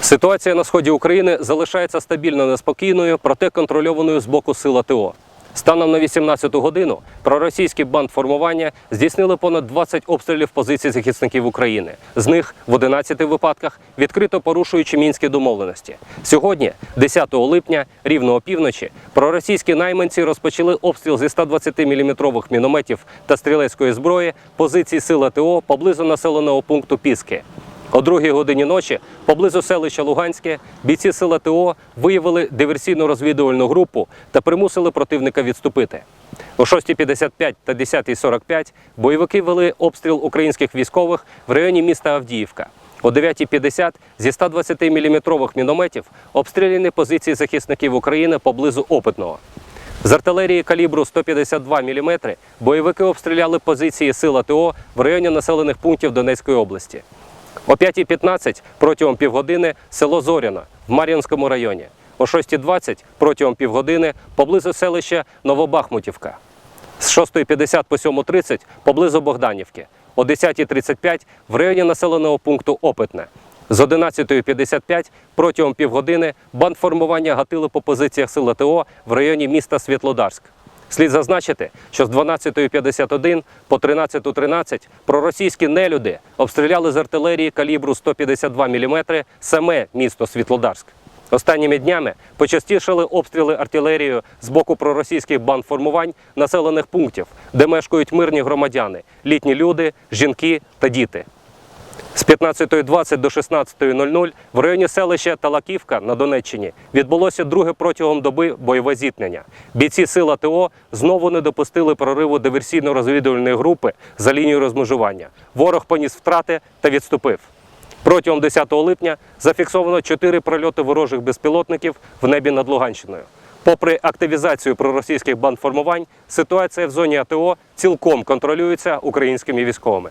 Ситуація на сході України залишається стабільно неспокійною, проте контрольованою з боку сил АТО. Станом на 18-ту годину проросійські бандформування здійснили понад 20 обстрілів позицій захисників України. З них в 11 випадках відкрито порушуючи мінські домовленості. Сьогодні, 10 липня, рівно опівночі, проросійські найманці розпочали обстріл зі 120-мм мінометів та стрілецької зброї позицій сил АТО поблизу населеного пункту Піски. О другій годині ночі поблизу селища Луганське бійці сил АТО виявили диверсійно-розвідувальну групу та примусили противника відступити. О 6.55 та 10.45 бойовики вели обстріл українських військових в районі міста Авдіївка. О 9.50 зі 120-мм мінометів обстріляні позиції захисників України поблизу Опитного. З артилерії калібру 152 мм бойовики обстріляли позиції сил АТО в районі населених пунктів Донецької області. О 5.15 протягом півгодини село Зоряно в Мар'їнському районі. О 6.20 протягом півгодини поблизу селища Новобахмутівка. З 6.50 по 7.30 поблизу Богданівки. О 10.35 в районі населеного пункту Опитне. З 11.55 протягом півгодини бандформування гатили по позиціях сил АТО в районі міста Світлодарськ. Слід зазначити, що з 12.51 по 13.13 проросійські нелюди обстріляли з артилерії калібру 152 мм саме місто Світлодарськ. Останніми днями почастішали обстріли артилерією з боку проросійських бандформувань населених пунктів, де мешкають мирні громадяни, літні люди, жінки та діти. З 15.20 до 16.00 в районі селища Талаківка на Донеччині відбулося друге протягом доби бойове зіткнення. Бійці сил АТО знову не допустили прориву диверсійно-розвідувальної групи за лінією розмежування. Ворог поніс втрати та відступив. Протягом 10 липня зафіксовано 4 прольоти ворожих безпілотників в небі над Луганщиною. Попри активізацію проросійських бандформувань, ситуація в зоні АТО цілком контролюється українськими військовими.